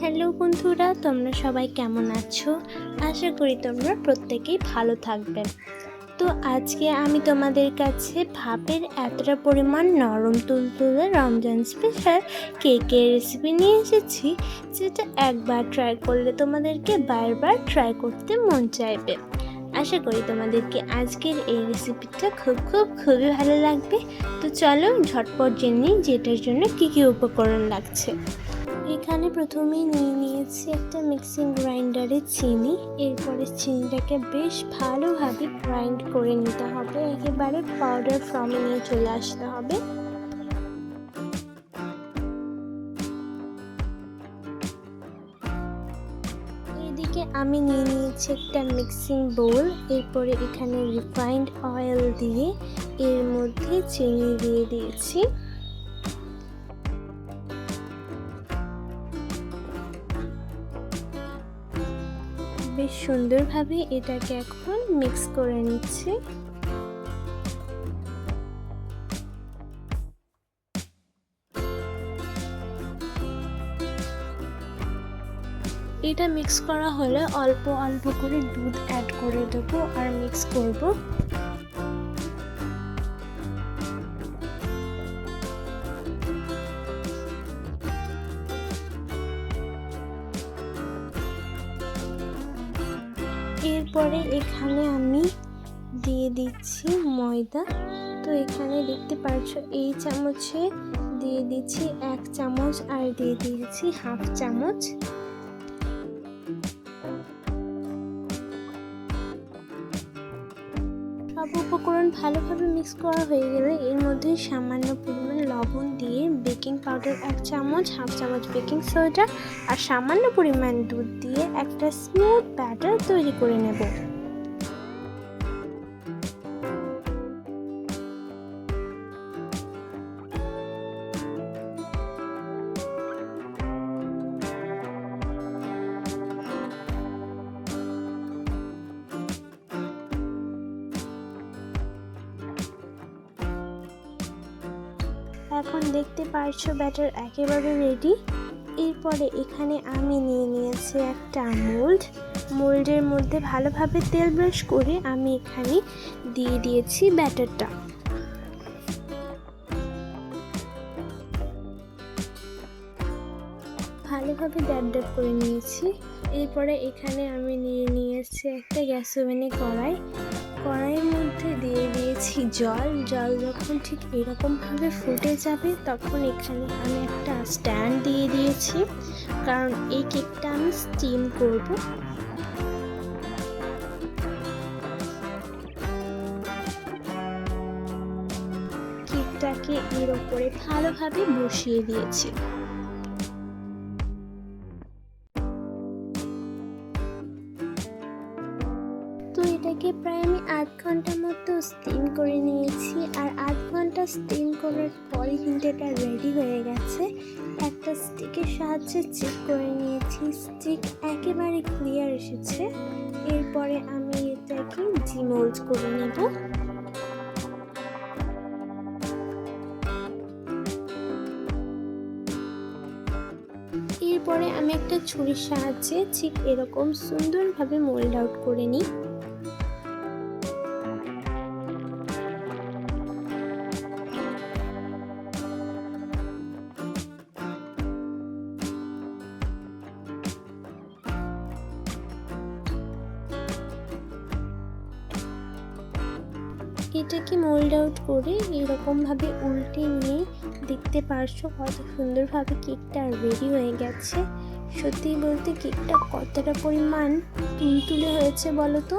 Hello বন্ধুরা, তোমরা সবাই কেমন আছো? আশা করি তোমরা প্রত্যেকেই ভালো থাকবে। তো আজকে আমি তোমাদের কাছে ভাপের এতটা পরিমাণ নরম তুলতুলে রমজান স্পেশাল কেকের রেসিপি নিয়ে এসেছি, যেটা একবার ট্রাই করলে তোমাদেরকে বারবার ট্রাই করতে মন চাইবে। আশা করি তোমাদেরকে আজকের এই রেসিপিটা খুব খুব, খুবই ভালো লাগবে। তো চলো ঝটপট জেনে যেটার জন্য কী কী উপকরণ লাগছে। এখানে প্রথমেই নিয়ে নিয়েছি একটা মিক্সিং গ্রাইন্ডারে চিনি। এরপরে চিনিটাকে বেশ ভালোভাবে গ্রাইন্ড করে নিতে হবে। একেবারে পাউডার ফর্মে নিয়ে চলে আসতে হবে। আমি নিয়ে নিয়েছি একটা মিক্সিং বোল এরপরে এখানে রিফাইন্ড অয়েল দিয়ে এর মধ্যে চিনি দিয়ে দিয়েছি। সুন্দরভাবে এটাকে এখন মিক্স করে নিচ্ছি। এটা মিক্স করা হলে অল্প অল্প করে দুধ অ্যাড করে দেবো আর মিক্স করব। এরপরে এখানে আমি দিয়ে দিচ্ছি ময়দা। তো এখানে দেখতে পারছ, এই চামচে দিয়ে দিচ্ছি এক চামচ আর দিয়ে দিয়েছি হাফ চামচ। সব উপকরণ ভালোভাবে মিক্স করা হয়ে গেলে এর মধ্যে সামান্য পরিমাণ লবণ দিয়ে বেকিং পাউডার এক চামচ, হাফ চামচ বেকিং সোডা আর সামান্য পরিমাণ দুধ দিয়ে একটা স্মুথ ব্যাটার তৈরি করে নেব। এখন দেখতে পারছ ব্যাটার একেবারে রেডি এরপরে এখানে আমি নিয়ে নিয়েছি একটা মোল্ড মোল্ডের মধ্যে ভালোভাবে তেল ব্রাশ করে আমি এখানে দিয়ে দিয়েছি ব্যাটারটা। ভালোভাবে ড্যাব ড্যাব করে নিয়েছি। এরপরে এখানে আমি নিয়ে নিয়েছি একটা গ্যাস ওভেনে কড়াই। কড়াইয়ের মধ্যে দিয়ে দিয়েছি জল জল যখন ঠিক এরকমভাবে ফুটে যাবে, তখন এখানে আমি একটা স্ট্যান্ড দিয়ে দিয়েছি। কারণ এই কেকটা আমি স্টিম করব। কেকটাকে এর ওপরে ভালোভাবে বসিয়ে দিয়েছি। তো এটাকে প্রায় আমি আধ ঘণ্টা মতো স্টিম করে নিয়েছি। আর আধ ঘণ্টা স্টিম করার পরে কিন্তু এটা রেডি হয়ে গেছে। একটা স্টিকের সাহায্যে চেক করে নিয়েছি। স্টিক একেবারে ক্লিয়ার এসেছে। এরপরে আমি এটাকে ডিমোল্ড করে নেব। এরপরে আমি একটা ছুরির সাহায্যে ঠিক এরকম সুন্দরভাবে মোল্ড আউট করে নিই। এটাকে মোল্ড আউট করে এরকমভাবে উল্টে নিয়ে দেখতে পারছ কত সুন্দরভাবে কেকটা রেডি হয়ে গেছে। সত্যি বলতে কেকটা কতটা পরিমাণ তুলতুলে হয়েছে বলো তো?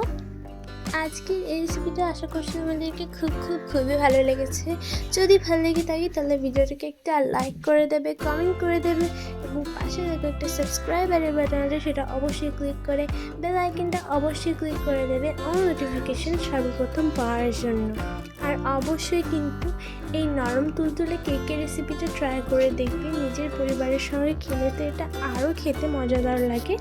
আজকের এই রেসিপিটা আশা করছি আমাদেরকে খুব খুব, খুবই ভালো লেগেছে। যদি ভালো লেগে থাকে তাহলে ভিডিওটাকে একটা লাইক করে দেবে কমেন্ট করে দেবে এবং পাশে দেখো একটা সাবস্ক্রাইবারের বাটন আছে, সেটা অবশ্যই ক্লিক করে বেল আইকনটা অবশ্যই ক্লিক করে দেবে অল নোটিফিকেশন সর্বপ্রথম পাওয়ার জন্য। আর অবশ্যই কিন্তু এই নরম তুলতুলে কেকের রেসিপিটা ট্রাই করে দেখবে, নিজের পরিবারের সঙ্গে খেলে তো এটা আরও খেতে মজাদার লাগে।